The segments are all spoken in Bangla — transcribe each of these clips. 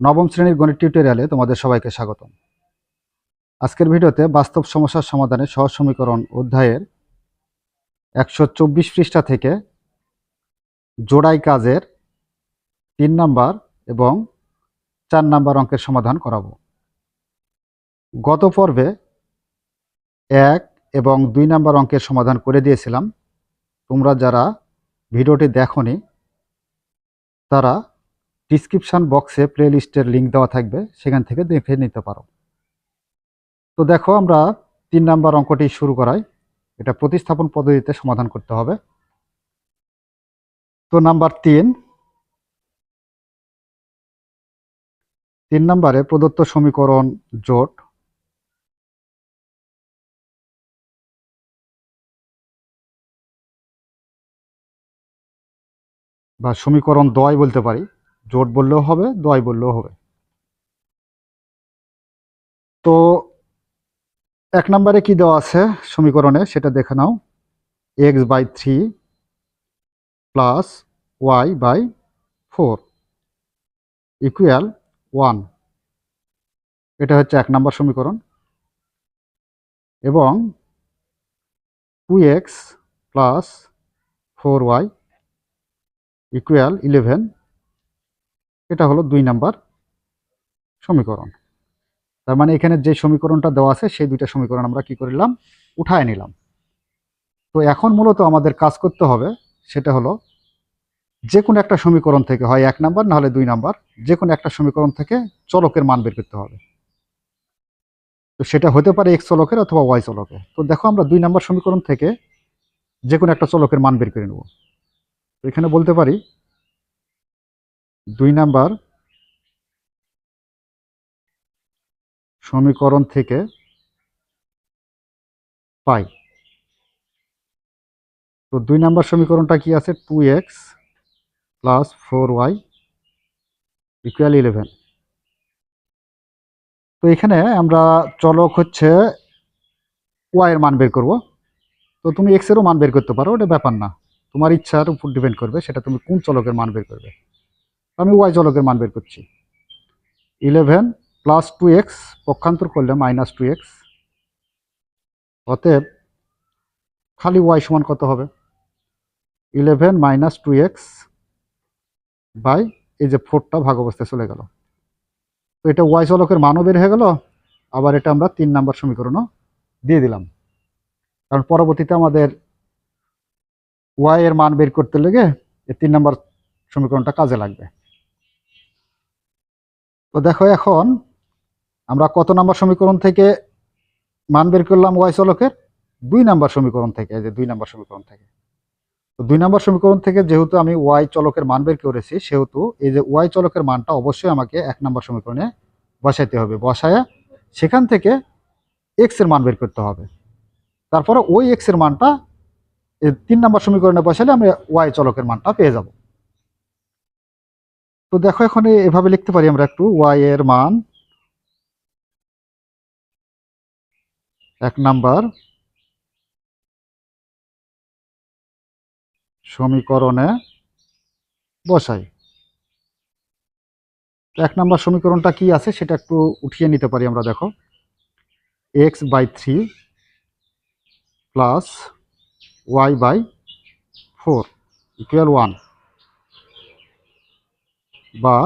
নবম শ্রেণির গণিত টিউটোরিয়ালে তোমাদের সবাইকে স্বাগতম। আজকের ভিডিওতে বাস্তব সমস্যার সমাধানে সহজ সমীকরণ অধ্যায়ের একশো চব্বিশ পৃষ্ঠা থেকে জোড়াই কাজের তিন নাম্বার এবং চার নাম্বার অঙ্কের সমাধান করাবো। গত পর্বে এক এবং দুই নাম্বার অঙ্কের সমাধান করে দিয়েছিলাম। তোমরা যারা ভিডিওটি দেখনি, তারা ডিসক্রিপশন বক্সে প্লেলিস্টের লিঙ্ক দেওয়া থাকবে, সেখান থেকে দেখে নিতে পারো। তো দেখো, আমরা তিন নাম্বার অঙ্কটি শুরু করাই। এটা প্রতিস্থাপন পদ্ধতিতে সমাধান করতে হবে। তো নাম্বার তিন। তিন নাম্বারে প্রদত্ত সমীকরণ জোট। বা সমীকরণ দয় বলতে পারি। জোট বললেও হবে, দয় বললেও হবে। তো এক নম্বরে কি দেওয়া আছে সমীকরণে? সেটা দেখে নাও। X by three plus Y by four equal one এটা হচ্ছে এক নম্বর সমীকরণ। এবং two X plus four Y equal eleven এটা হলো দুই নাম্বার সমীকরণ। তার মানে এখানে যে সমীকরণটা দেওয়া আছে, সেই দুইটা সমীকরণ আমরা কি করলাম উঠায় নিলাম। তো এখন মূলত আমাদের কাজ করতে হবে সেটা হলো যে কোনো একটা সমীকরণ থেকে, হয় এক নাম্বার নাহলে দুই নাম্বার যে কোনো একটা সমীকরণ থেকে চলকের মান বের করতে হবে। তো সেটা হতে পারে এক্স চলকের অথবা ওয়াই চলকের। তো দেখো আমরা দুই নাম্বার সমীকরণ থেকে যে কোনো একটা চলকের মান বের করে নেব। তো এখানে বলতে পারি দুই নাম্বার সমীকরণ থেকে পাই। তো দুই নাম্বার সমীকরণটা কি আছে? Two X plus four Y equal eleven তো এখানে আমরা চলক হচ্ছে ওয়াই এর মান বের করব। তো তুমি এক্স এরও মান বের করতে পারো, ওটা ব্যাপার না। তোমার ইচ্ছার উপর ডিপেন্ড করবে, সেটা তুমি কোন চলকের মান বের করবে। আমি ওয়াই চলকের মান বের করছি। ইলেভেন প্লাস টু এক্স পক্ষান্তর করলে মাইনাস টু এক্স অতএব খালি ওয়াই সমান কত হবে? Eleven minus two X by এই যে ফোরটা ভাগ অবস্থায় চলে গেল। তো এটা ওয়াই চলকের মানও বের হয়ে গেল, আবার এটা আমরা তিন নাম্বার সমীকরণও দিয়ে দিলাম। কারণ পরবর্তীতে আমাদের ওয়াই এর মান বের করতে লেগে এই তিন নাম্বার সমীকরণটা কাজে লাগবে। তো দেখো এখন আমরা কত নাম্বার সমীকরণ থেকে মান বের করলাম ওয়াই চলকের? দুই নাম্বার সমীকরণ থেকে, এই যে দুই নাম্বার সমীকরণ থেকে। তো দুই নাম্বার সমীকরণ থেকে যেহেতু আমি ওয়াই চলকের মান বের করেছি, সেহেতু এই যে ওয়াই চলকের মানটা অবশ্যই আমাকে এক নাম্বার সমীকরণে বসাইতে হবে। বসায়া সেখান থেকে এক্সের মান বের করতে হবে। তারপরে ওই এক্সের মানটা তিন নাম্বার সমীকরণে বসালে আমরা ওয়াই চলকের মানটা পেয়ে যাব। তো দেখো এখন এভাবে লিখতে পারি আমরা একটু ওয়াই এর মান, এক নাম্বার, সমীকরণে বসাই। এক নাম্বার সমীকরণটা কি আছে সেটা একটু উঠিয়ে নিতে পারি আমরা, দেখো। X by three plus Y by four equal one বা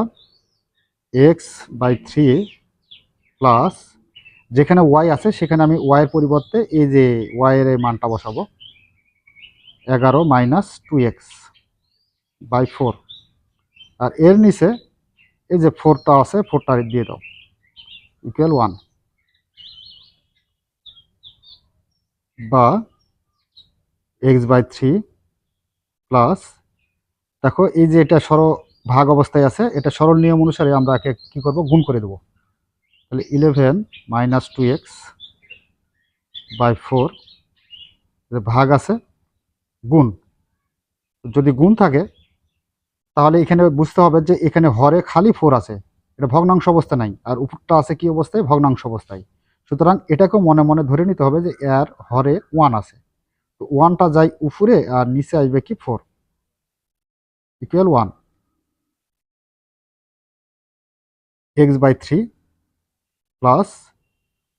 এক্স বাই থ্রি প্লাস যেখানে ওয়াই আছে, সেখানে আমি ওয়াইয়ের পরিবর্তে এই যে ওয়াইয়ের এই মানটা বসাবো। এগারো minus two X by four আর এর নিচে এই যে ফোরটা আছে ফোরটা দিয়ে দাও। ইকুয়াল ওয়ান বা এক্স বাই থ্রি প্লাস দেখো এই যে এটা সর ভাগ অবস্থায় আছে, এটা সরল নিয়ম অনুসারে আমরা একে কী করব? গুণ করে দেবো। তাহলে eleven minus two X by four ভাগ আছে, গুণ। যদি গুণ থাকে, তাহলে এখানে বুঝতে হবে যে এখানে হরে খালি ফোর আছে, এটা ভগ্নাংশ অবস্থা নাই, আর উপরটা আছে কি অবস্থায়? ভগ্নাংশ অবস্থায়। সুতরাং এটাকেও মনে মনে ধরে নিতে হবে যে এর হরে ওয়ান আছে। তো ওয়ানটা যায় উপরে, আর নিচে আসবে কি four equal one X by three plus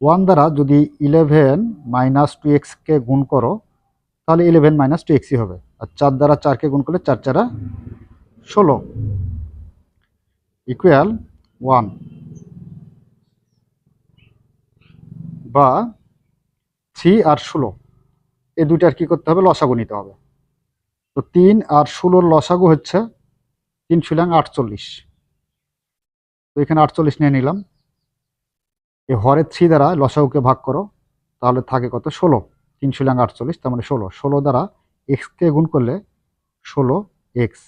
one দ্বারা যদি ইলেভেন মাইনাস টু এক্সকে গুণ করো, তাহলে ইলেভেন মাইনাস টু এক্সই হবে। আর চার দ্বারা চারকে গুণ করলে চার চারা ষোলো। Equal one. বা থ্রি আর ষোলো এই দুইটার কি করতে হবে? লসাগু নিতে হবে। তো তিন আর ষোলোর লসাগু হচ্ছে তিন শিলাং আটচল্লিশ। এখানে আটচল্লিশ নিয়ে নিলাম। এই হরের থ্রি দ্বারা লসাউকে ভাগ করো, তাহলে থাকে কত? ষোলো। তিন শিলাং আটচল্লিশ, তার মানে ষোলো। ষোলো দ্বারা এক্সকে গুণ করলে ষোলো এক্স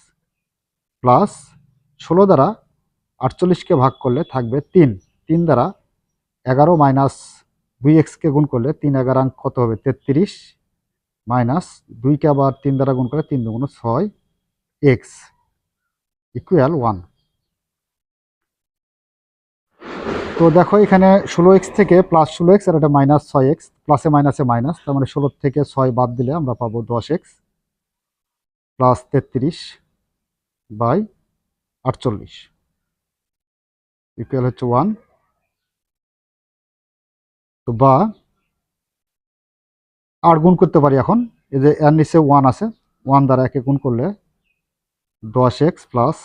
প্লাস ষোলো দ্বারা আটচল্লিশকে ভাগ করলে থাকবে তিন। তিন দ্বারা এগারো মাইনাস দুই এক্সকে গুণ করলে তিন এগারাং কত হবে? তেত্রিশ মাইনাস দুইকে আবার তিন দ্বারা গুণ করলে তিন দুগুণ ছয় এক্স ইকুয়াল ওয়ান তো দেখো এখানে ষোলো এক্স থেকে প্লাস ষোলো এক্স আর এটা মাইনাস ছয় এক্স প্লাসে মাইনাসে মাইনাস তার মানে ষোলোর থেকে ছয় বাদ দিলে আমরা পাবো দশ এক্স প্লাস তেত্রিশ বাই আটচল্লিশ। ইকুয়াল হচ্ছে ওয়ান তো বা আর গুণ করতে পারি এখন, এই যে এর নিচে ওয়ান আছে ওয়ান দ্বারা একে গুণ করলে দশ এক্স প্লাস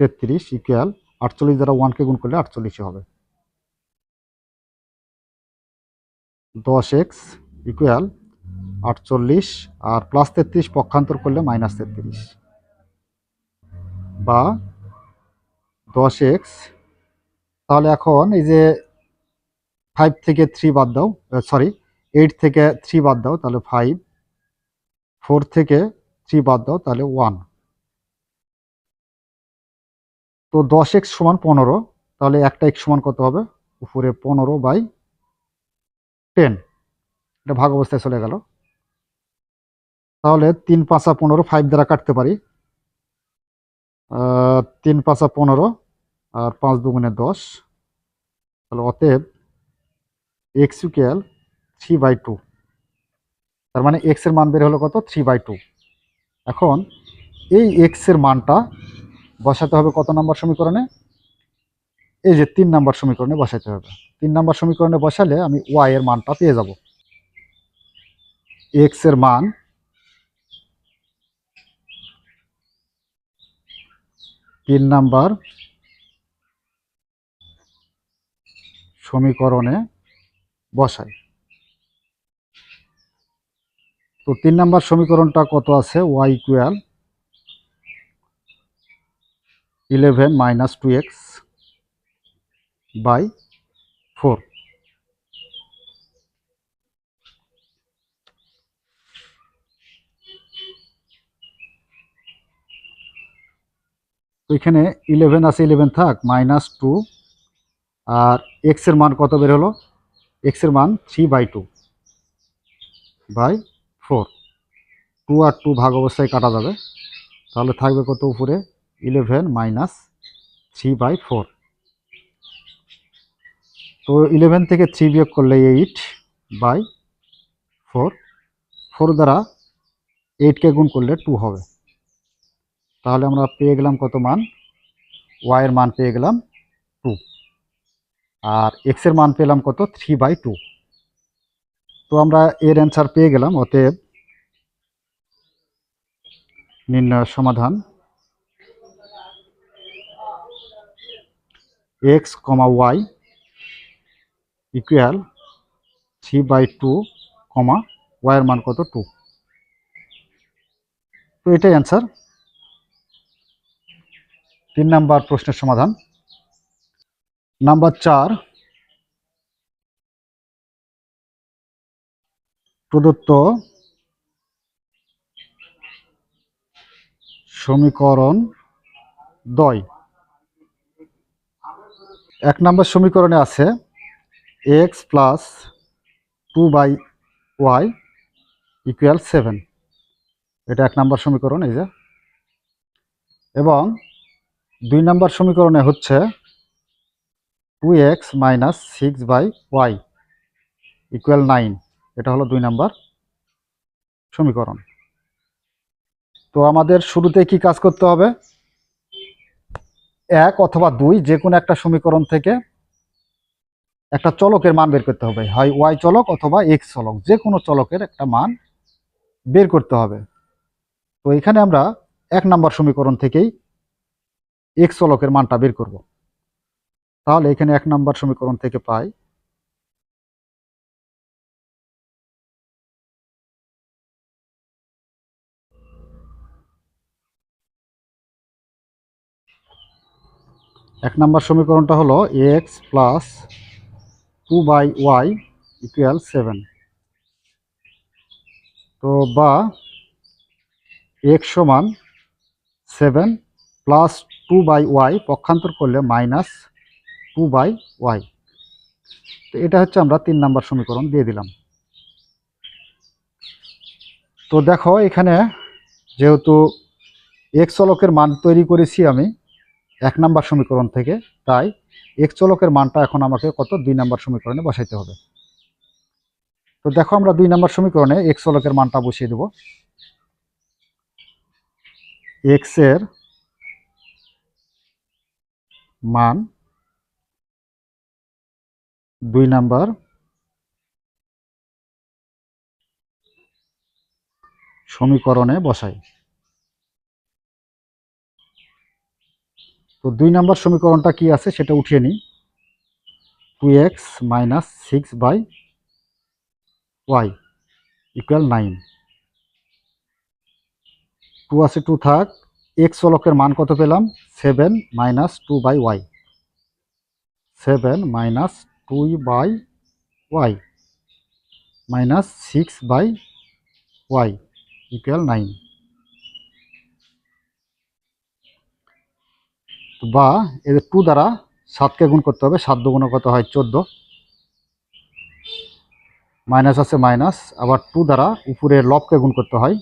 তেত্রিশ ইকুয়াল আটচল্লিশ দ্বারা ওয়ানকে গুণ করলে আটচল্লিশই হবে। দশ এক্স ইকুয়াল আটচল্লিশ আর প্লাস তেত্রিশ পক্ষান্তর করলে মাইনাস তেত্রিশ। বা দশ এক্স, তাহলে এখন এই যে ফাইভ থেকে থ্রি বাদ দাও সরি এইট থেকে থ্রি বাদ দাও, তাহলে ফাইভ ফোর থেকে থ্রি বাদ দাও, তাহলে ওয়ান তো দশ এক্স সমান পনেরো, তাহলে একটা এক্স সমান কত হবে? উপরে পনেরো বাই টেন। এটা ভাগ অবস্থায় চলে গেল। তাহলে তিন পাঁচা পনেরো ফাইভ দ্বারা কাটতে পারি। তিন পাঁচা পনেরো আর পাঁচ দুগুণে দশ। তাহলে অতএব X equal three by two. তার মানে এক্সের মান বের হলো কত? Three by two. এখন এই এক্সের মানটা বসাতে হবে কত নম্বর সমীকরণে? এই যে তিন নম্বর সমীকরণে বসাতে হবে। তিন নম্বর সমীকরণে বসালে আমি ওয়াই এর মানটা পেয়ে যাব। এক্সের মান তিন নাম্বার সমীকরণে বসাই। তো তিন নাম্বার সমীকরণটা কত আছে? Y equal eleven minus two X by four. এখানে ইলেভেন আছে, ইলেভেন থাক, মাইনাস টু, আর এক্সের মান কত বের হলো? এক্সের মান three by two by four. Two R two ভাগ অবস্থায় কাটা যাবে। তাহলে থাকবে কত উপরে? Eleven minus three by four তো ইলেভেন থেকে থ্রি বিয়োগ করলে এইট বাই ফোর ফোর দ্বারা এইটকে গুণ করলে টু হবে। তাহলে আমরা পেয়ে গেলাম কত মান? ওয়াইয়ের মান পেয়ে গেলাম টু আর এক্সের মান পেলাম কত? থ্রি বাই টু তো আমরা এর অ্যান্সার পেয়ে গেলাম, অতএব নির্ণয় সমাধান X comma Y equal three by two comma ওয়াইয়ের মান কত? টু তো এটাই অ্যান্সার তিন নাম্বার প্রশ্নের সমাধান। নাম্বার চার, প্রদত্ত সমীকরণ দয়। এক নম্বর সমীকরণে আছে X plus two by Y equal seven এটা এক নম্বর সমীকরণ, এই যে। এবং দুই নম্বর সমীকরণে হচ্ছে two X minus six by Y equal nine এটা হলো দুই নাম্বার সমীকরণ। তো আমাদের শুরুতে কি কাজ করতে হবে? এক অথবা দুই যে কোনো একটা সমীকরণ থেকে একটা চলকের মান বের করতে হবে। হয় ওয়াই চলক অথবা এক্স চলক যে কোনো চলকের একটা মান বের করতে হবে। তো এখানে আমরা এক নাম্বার সমীকরণ থেকেই এক্স চলকের মানটা বের করব। তাহলে এখানে এক নাম্বার সমীকরণ থেকে পাই এক নাম্বার সমীকরণটা হলো X plus two by Y equal seven তো বা এক্স সমান seven plus two by Y পক্ষান্তর করলে মাইনাস টু বাই ওয়াই তো এটা হচ্ছে আমরা তিন নাম্বার সমীকরণ দিয়ে দিলাম। তো দেখো এখানে যেহেতু এক্স চলকের মান তৈরি করেছি আমি এক নাম্বার সমীকরণ থেকে। তাই এক চলকের মানটা এখন আমাকে কত? দুই নাম্বার সমীকরণে বসাইতে হবে। তো দেখো আমরা দুই নাম্বার সমীকরণে এক চলকের মানটা বসিয়ে দেব। এক্সের মান দুই নাম্বার সমীকরণে বসাই। তো দুই নাম্বার সমীকরণটা কি আছে সেটা উঠিয়ে নিই। Two X minus six by Y equal nine two আছে টু থাক। এক্স চলকের মান কত পেলাম? Seven minus two by Y seven minus two by Y minus six by Y equal nine বা এদের টু দ্বারা সাতকে গুণ করতে হবে, সাত দুগুণ কত হয়? চোদ্দ। মাইনাস আছে মাইনাস, আবার টু দ্বারা উপরে লবকে গুণ করতে হয়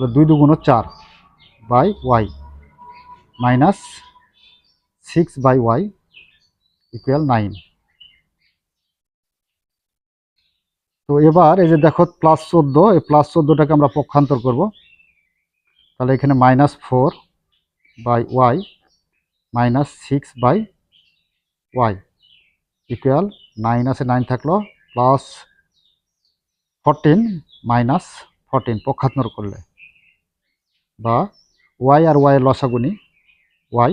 দুই দুগুণ চার by Y minus six by Y equal nine. তো এবার এই যে দেখো প্লাস চোদ্দ, এই প্লাস চোদ্দোটাকে আমরা পক্ষান্তর করব। তাহলে এখানে minus four by Y minus six by Y equal nine আছে নাইন থাকল, প্লাস ফরটিন মাইনাস ফরটিন পক্ষান্তর করলে। বা ওয়াই আর ওয়াই লসাগুনি ওয়াই।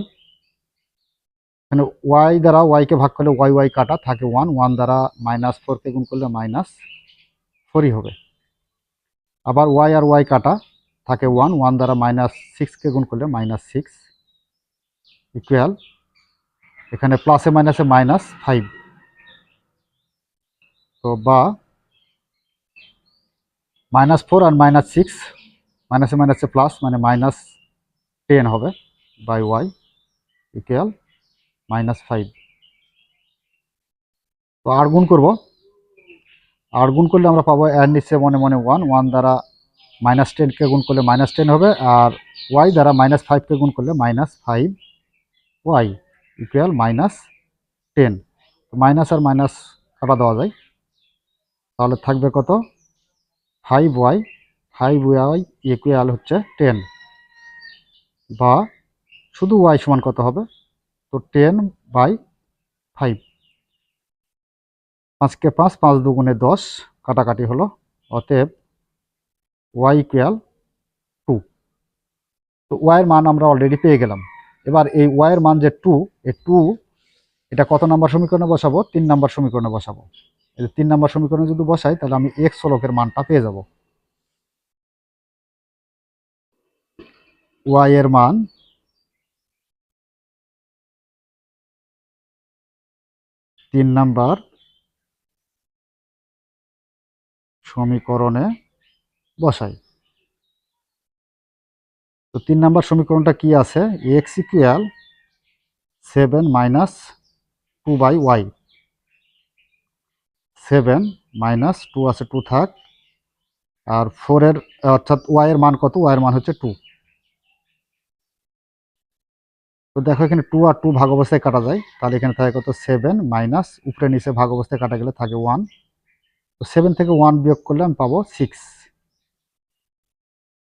এখানে ওয়াই দ্বারা ওয়াইকে ভাগ করলে ওয়াই ওয়াই কাটা থাকে ওয়ান ওয়ান দ্বারা মাইনাস ফোরকে গুণ করলে মাইনাস ফোরই হবে। আবার ওয়াই আর ওয়াই কাটা থাকে ওয়ান ওয়ান দ্বারা মাইনাস সিক্সকে গুণ করলে মাইনাস সিক্স। ইকুয়াল। এখানে প্লাসে মাইনাসে মাইনাস ফাইভ তো বা মাইনাস ফোর আর মাইনাস সিক্স মাইনাসে মাইনাসে প্লাস মানে মাইনাস টেন হবে by Y equal minus five তো আর গুণ করব। আর গুণ করলে আমরা পাবো এর নিচে মনে মনে ওয়ান ওয়ান দ্বারা মাইনাস টেনকে গুণ করলে মাইনাস টেন হবে, আর ওয়াই দ্বারা মাইনাস ফাইভকে গুণ করলে minus five Y equal minus ten. Minus আর মাইনাস কাটা দেওয়া যায়। তাহলে থাকবে কত? Five Y. Five Y equal হচ্ছে টেন। বা শুধু ওয়াই সমান কত হবে? তো টেন বাই ফাইভ। পাঁচকে পাঁচ পাঁচ দুগুণে দশ কাটাকাটি হলো। অতএব ওয়াই ইকুয়াল টু। তো ওয়াইয়ের মান আমরা অলরেডি পেয়ে গেলাম। এবার এই ওয়াইয়ের মান যে টু এই টু এটা কত নাম্বার সমীকরণে বসাবো? তিন নাম্বার সমীকরণে বসাবো। এই তিন নাম্বার সমীকরণে যদি বসাই, তাহলে আমি এক্স চলকের মানটা পেয়ে যাব। ওয়াই এর মান তিন নাম্বার সমীকরণে বসাই। তো তিন নাম্বার সমীকরণটা কি আছে? X equal seven minus two by Y seven minus two আছে টু থাক। আর ফোরের অর্থাৎ ওয়াইয়ের মান কত? ওয়াইয়ের মান হচ্ছে টু তো দেখো এখানে টু আর টু ভাগ অবস্থায় কাটা যায়। তাহলে এখানে থাকে কত? সেভেন মাইনাস উপরে নিচে ভাগ অবস্থায় কাটা গেলে থাকে ওয়ান তো সেভেন থেকে ওয়ান বিয়োগ করলে আমি পাবো সিক্স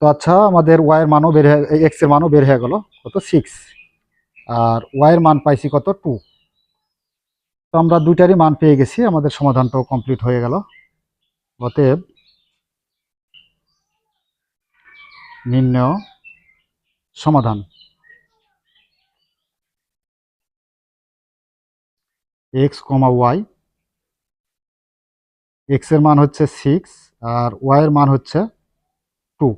তো আচ্ছা আমাদের ওয়াইয়ের মানও বের হয়ে এক্সের মানও বের হয়ে গেল, কত? সিক্স আর ওয়াইয়ের মান পাইছি কত? টু তো আমরা দুইটারই মান পেয়ে গেছি, আমাদের সমাধানটাও কমপ্লিট হয়ে গেল। অতএব নির্ণয়, সমাধান। এক্স কমা ওয়াই এক্সের মান হচ্ছে সিক্স আর ওয়াই এর মান হচ্ছে টু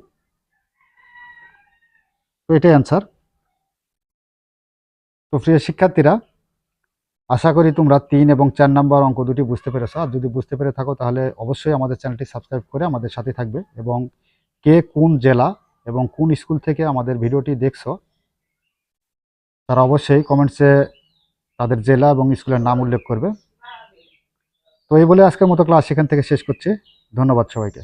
তো এটাই অ্যান্সার তো প্রিয় শিক্ষার্থীরা, আশা করি তোমরা তিন এবং চার নাম্বার অঙ্ক দুটি বুঝতে পেরেছ। আর যদি বুঝতে পেরে থাকো, তাহলে অবশ্যই আমাদের চ্যানেলটি সাবস্ক্রাইব করে আমাদের সাথে থাকবে এবং কে কোন জেলা এবং কোন স্কুল থেকে আমাদের ভিডিওটি দেখছ, তারা অবশ্যই কমেন্টসে তাদের জেলা এবং স্কুলের নাম উল্লেখ করবে। তো এই বলে আজকের মতো ক্লাস সেখান থেকে শেষ করছি। ধন্যবাদ সবাইকে।